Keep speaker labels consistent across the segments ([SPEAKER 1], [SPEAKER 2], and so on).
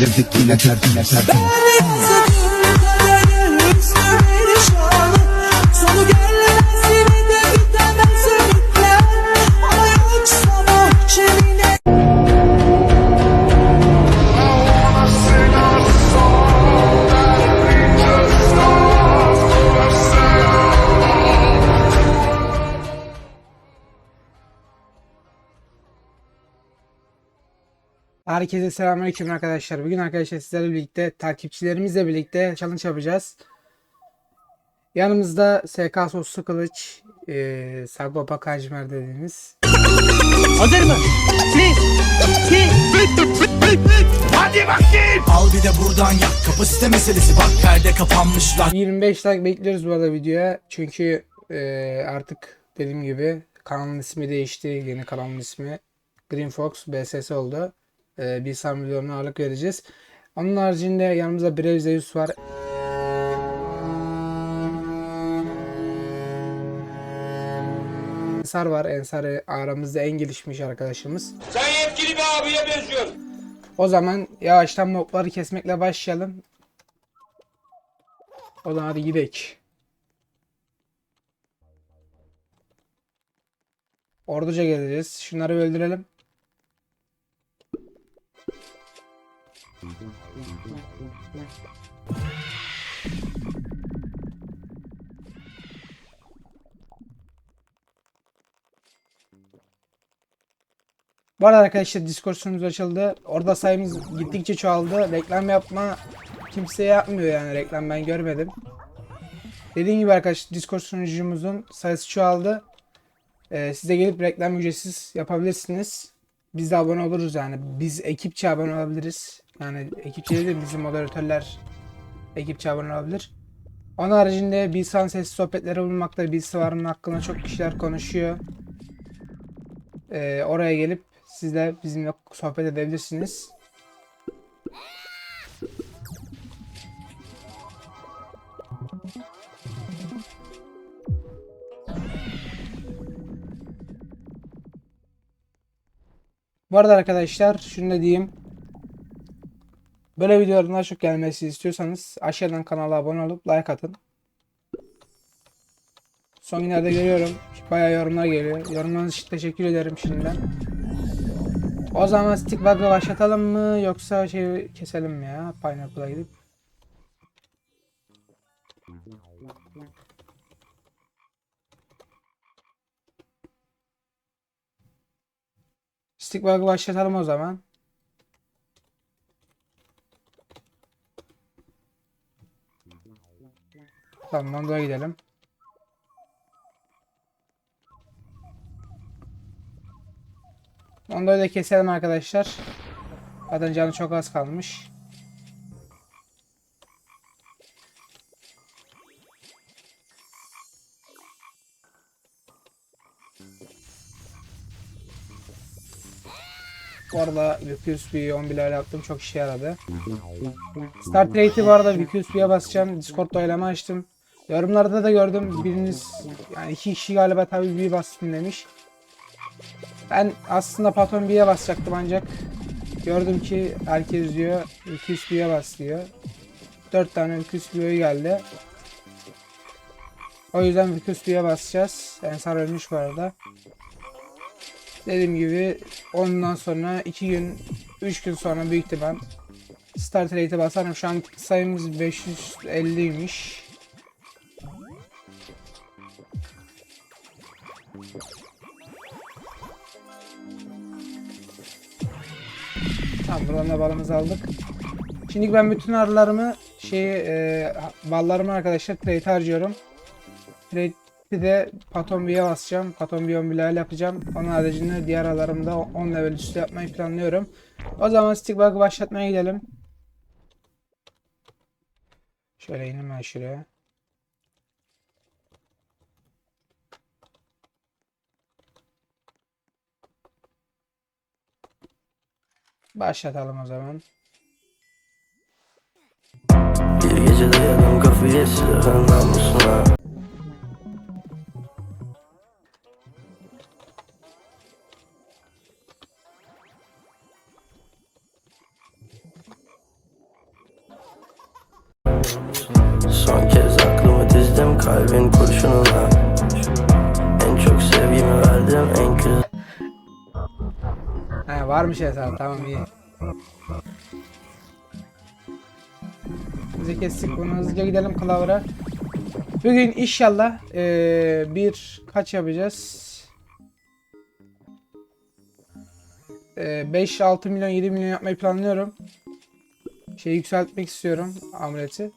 [SPEAKER 1] Alev tekniğine tertine tertine
[SPEAKER 2] Sonu
[SPEAKER 3] Herkese selamünaleyküm arkadaşlar. Bugün arkadaşlar sizlerle birlikte takipçilerimizle birlikte challenge yapacağız. Yanımızda SK Soslu Kılıç, eee Sagopa Kajmer dediğimiz.
[SPEAKER 4] Hazır mı? Bir, iki,
[SPEAKER 5] Al bir de buradan yak Kapasite meselesi bak perde kapanmışlar
[SPEAKER 3] 25 like bekliyoruz bu arada videoya. Çünkü eee, artık dediğim gibi kanalın ismi değişti. Yeni kanalın ismi Green Fox BSS oldu. Bir sam milyonuna ağırlık vereceğiz. Onun haricinde yanımızda Brave Zeus var. Ensar var. Ensar aramızda en gelişmiş arkadaşımız.
[SPEAKER 6] Sen yetkili bir abiye benziyorsun.
[SPEAKER 3] O zaman yavaştan notları kesmekle başlayalım. O zaman hadi gidelim. Orduca geleceğiz. Şunları öldürelim. Bu arada arkadaşlar Discord açıldı. Orada sayımız gittikçe çoğaldı. Reklam yapma kimse yapmıyor yani reklam ben görmedim. Dediğim gibi arkadaşlar Discord sunucumuzun sayısı çoğaldı. Ee, siz de gelip reklam ücretsiz yapabilirsiniz. Biz de abone oluruz yani. Biz ekipçe abone olabiliriz. Yani ekipçe değil de bizim moderatörler ekipçe abone olabilir. Onun haricinde Bilsan sesli sohbetleri bulunmakta. Bilsan'ın hakkında çok kişiler konuşuyor. Ee, oraya gelip siz de bizimle sohbet edebilirsiniz. Bu arada arkadaşlar şunu da diyeyim. Böyle videoların daha çok gelmesi istiyorsanız aşağıdan kanala abone olup like atın. Son günlerde görüyorum. Bayağı yorumlar geliyor. Yorumlarınız için teşekkür ederim şimdiden. O zaman stick bug'ı başlatalım mı yoksa şey keselim mi ya? Pineapple'a gidip. Stick bug'ı başlatalım o zaman. Tamam Nando'ya gidelim. Nando'yu da keselim arkadaşlar. Zaten canı çok az kalmış. Bu arada bir 11 ile yaptım çok işe yaradı. Start rate'i bu arada Vicus B'ye basacağım. Discord'da oylama açtım. Yorumlarda da gördüm biriniz yani iki kişi galiba tabii bir bastım demiş. Ben aslında patron B'ye basacaktım ancak gördüm ki herkes diyor Vicus B'ye bas diyor. 4 tane Vicus B'ye geldi. O yüzden Vicus B'ye basacağız. Ensar ölmüş bu arada. Dediğim gibi ondan sonra 2 gün 3 gün sonra büyük ihtimal start rate'e basarım. Şu an sayımız 550'ymiş. Tamam buradan da balımızı aldık. Şimdi ben bütün arılarımı şey e, ballarımı arkadaşlar trade harcıyorum. Trade'i de Paton B'ye basacağım. Paton B 11 level yapacağım. Onun haricinde diğer arılarımı da 10 level üstü yapmayı planlıyorum. O zaman stick bug'ı başlatmaya gidelim. Şöyle ineyim ben şuraya. Başlatalım o zaman.
[SPEAKER 7] Bir gece dayadım kafayı silahın namusuna Son kez aklımı dizdim kalbin kurşununa
[SPEAKER 3] varmış hesap tamam iyi. Bize kestik bunu hızlıca gidelim kılavra. Bugün inşallah eee, bir kaç yapacağız? Eee 5-6 milyon 7 milyon yapmayı planlıyorum. Şey yükseltmek istiyorum amuleti.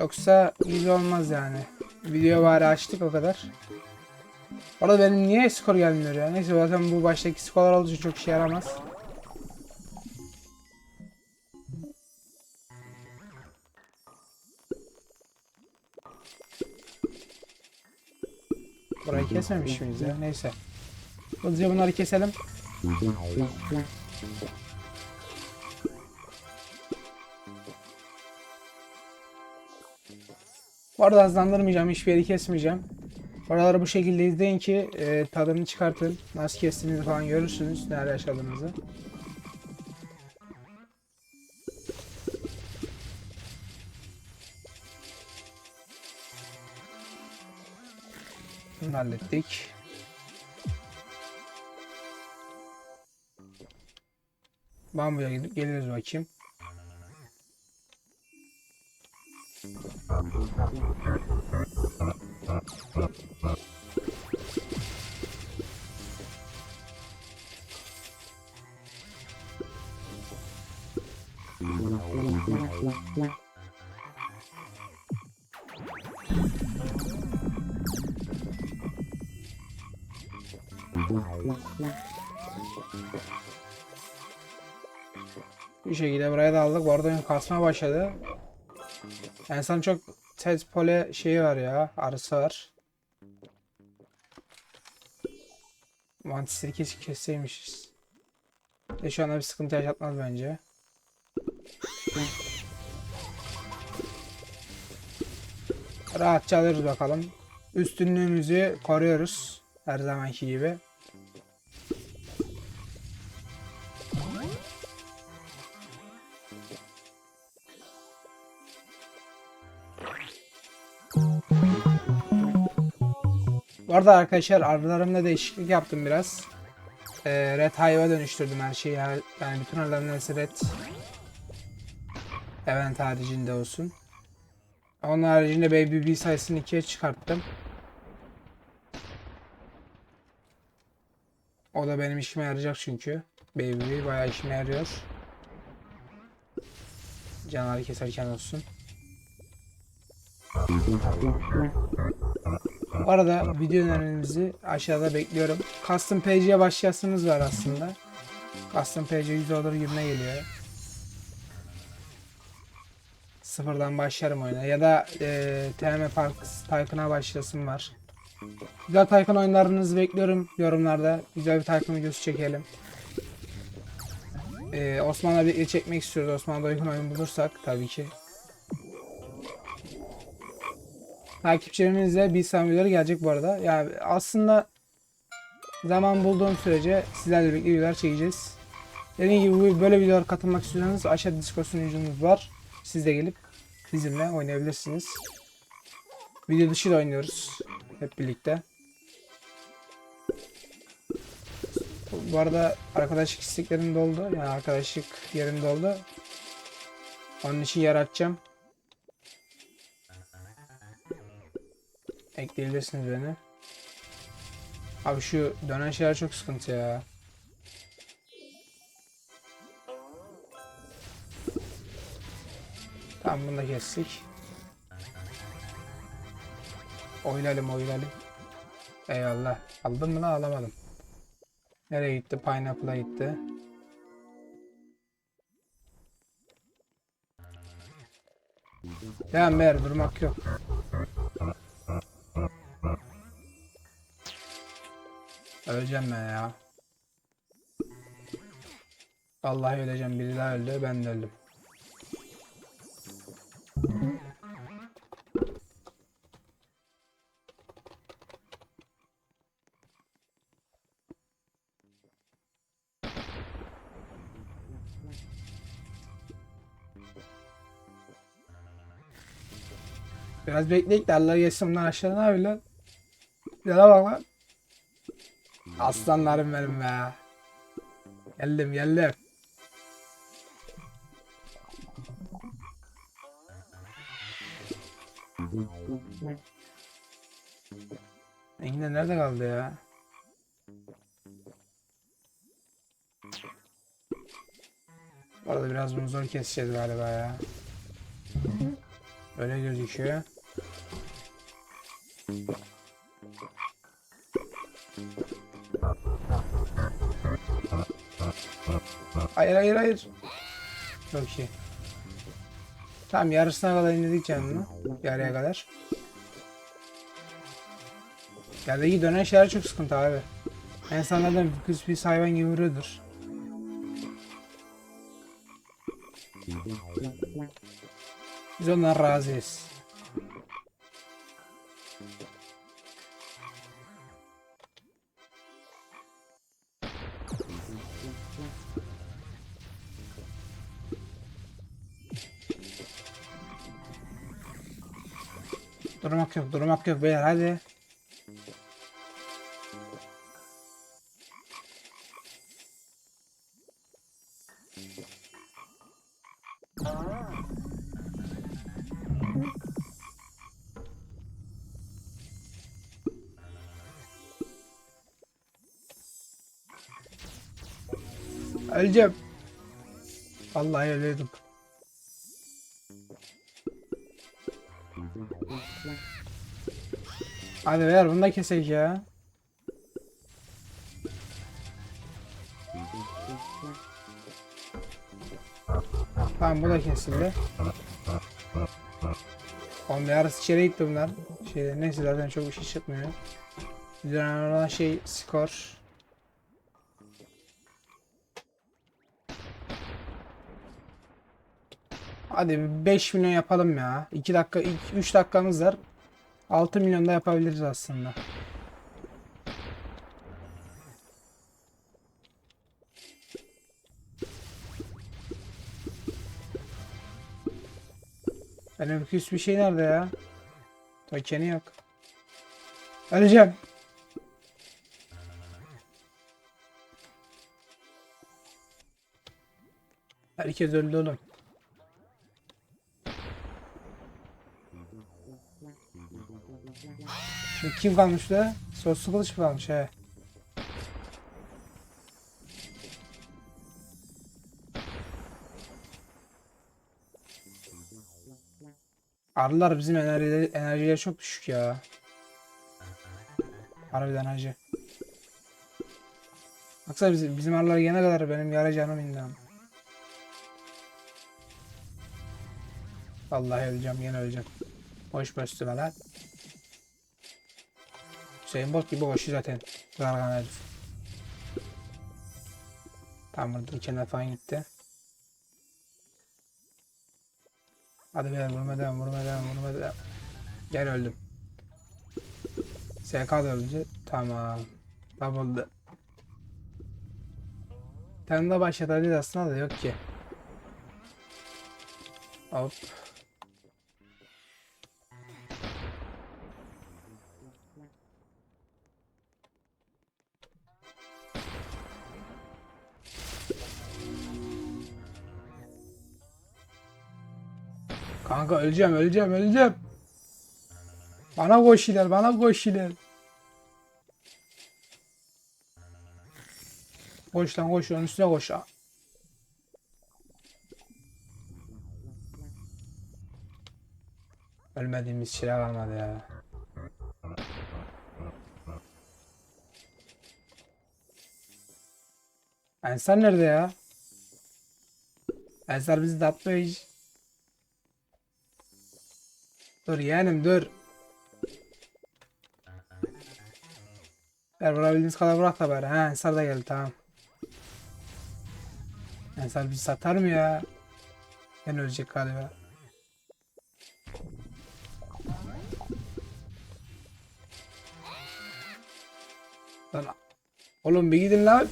[SPEAKER 3] Yoksa güzel olmaz yani. Video bari açtık o kadar. Orada benim niye skor gelmiyor ya? Neyse zaten bu baştaki skorlar olduğu için çok işe yaramaz. Burayı kesmemiş miyiz ya? Neyse. Hızlıca bunları keselim. Bu arada hızlandırmayacağım. Hiçbir yeri kesmeyeceğim. Oraları bu şekilde izleyin ki e, tadını çıkartın. Nasıl kestiğinizi falan görürsünüz. Nerede yaşadığınızı. Bunu hallettik. Bambuya gidip geliriz bakayım. Bu şekilde buraya da aldık. Bu arada oyun kasma başladı. İnsan çok tez pole şeyi var ya. Arısı var. Mantisleri keşke kesseymişiz. De şu anda bir sıkıntı yaşatmaz bence. Rahatça alırız bakalım. Üstünlüğümüzü koruyoruz. Her zamanki gibi. Bu arada arkadaşlar arılarımda değişiklik yaptım biraz. Ee, red Hive'a dönüştürdüm her şeyi. Yani bütün arıların hepsi red. Event haricinde olsun. Onun haricinde Baby B sayısını 2'ye çıkarttım. O da benim işime yarayacak çünkü. Baby B bayağı işime yarıyor. Canavarı keserken olsun. Bu arada video önerinizi aşağıda bekliyorum. Custom page'e başlayasınız var aslında. Custom page 100 dolar gibime geliyor. Sıfırdan başlarım oyuna. Ya da e, TM Park Tycoon'a başlasın var. Güzel Tycoon oyunlarınızı bekliyorum yorumlarda. Güzel bir Tycoon videosu çekelim. E, Osman'la birlikte çekmek istiyoruz. Osman'da uygun oyun bulursak tabii ki. Takipçilerimizle bir videoları gelecek bu arada. Yani aslında zaman bulduğum sürece sizlerle birlikte videolar çekeceğiz. Dediğim gibi böyle videolar katılmak istiyorsanız aşağıda Discord sunucumuz var. Siz de gelip bizimle oynayabilirsiniz. Video dışı da oynuyoruz hep birlikte. Bu arada arkadaşlık isteklerim doldu. Yani arkadaşlık yerim doldu. Onun için yer açacağım. Ekleyebilirsiniz beni. Abi şu dönen şeyler çok sıkıntı ya. Tamam bunu da kestik. Oynayalım oynayalım. Eyvallah. Aldım mı lan alamadım. Nereye gitti? Pineapple'a gitti. Devam ver durmak yok. Öleceğim ben ya. Vallahi öleceğim. Biri öldü. Ben de öldüm. Biraz bekleyek de Allah geçsin bunlar aşağıda ne yapıyor lan? Yana bak lan. Aslanlarım benim be. Geldim geldim. Engin nerede kaldı ya? Bu arada biraz bunu zor keseceğiz galiba ya. Öyle gözüküyor. Hayır hayır hayır. Çok iyi. Tamam yarısına kadar indirdik canını. Yarıya kadar. Yerdeki dönen şeyler çok sıkıntı abi. İnsanlardan bir bir hayvan gibi vuruyordur. Biz ondan razıyız. Durmak yok, durmak yok beyler hadi. Öleceğim. Vallahi ölüyordum. Hadi ver bunu da kesek ya. Tamam bu da kesildi. Oğlum yarısı içeri gitti bunlar. Şey, neyse zaten çok bir şey çıkmıyor. Güzel olan şey skor. Hadi bir 5 milyon yapalım ya. 2 dakika, 3 dakikamız var. 6 milyon da yapabiliriz aslında. Benim küs bir şey nerede ya? Tokeni yok. Öleceğim. Herkes öldü oğlum. Şimdi kim kalmış da? Soslu kılıç mı kalmış he? Arılar bizim enerjileri, enerjileri çok düşük ya. Harbiden hacı. Baksana bizim, bizim arılar gelene kadar benim yara canım indi. Vallahi öleceğim yine öleceğim. Boş boş lan. Hüseyin Bolt gibi koşuyor zaten. Zargan herif. Tamam burada kendine falan gitti. Hadi beyler vurma devam vurma devam vurma devam. Gel öldüm. SK da öldü. Tamam. Double'dı. Tane de başlatabiliriz aslında da yok ki. Hop. Kanka öleceğim öleceğim öleceğim. Bana koşuyorlar bana koşuyorlar. Koş lan koş onun üstüne koş. Ölmediğimiz şey kalmadı ya. Ensar nerede ya? Ensar bizi de atmış. Dur yeğenim dur. Ver vurabildiğiniz kadar bırak da bari. Ha Ensar da geldi tamam. Ensar bizi satar mı ya? Ben ölecek galiba. Lan oğlum bir gidin lan.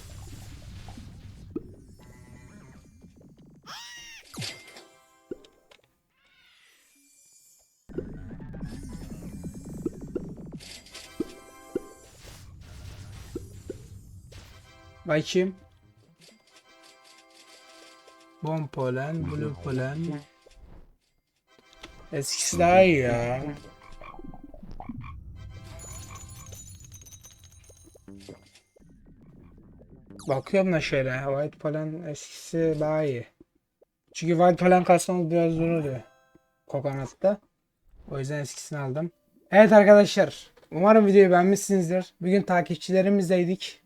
[SPEAKER 3] Bakayım. Bon polen, blue polen. Eskisi daha iyi ya. Bakıyorum da şöyle. White polen eskisi daha iyi. Çünkü white polen kasmamız biraz zor oluyor. Kokonatta. O yüzden eskisini aldım. Evet arkadaşlar. Umarım videoyu beğenmişsinizdir. Bugün takipçilerimizdeydik.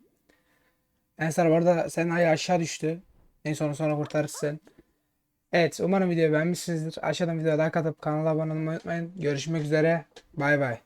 [SPEAKER 3] Ensar bu arada senin ayı aşağı düştü. En son sonra kurtarırsın. Evet umarım videoyu beğenmişsinizdir. Aşağıdan videoya like atıp kanala abone olmayı unutmayın. Görüşmek üzere. Bay bay.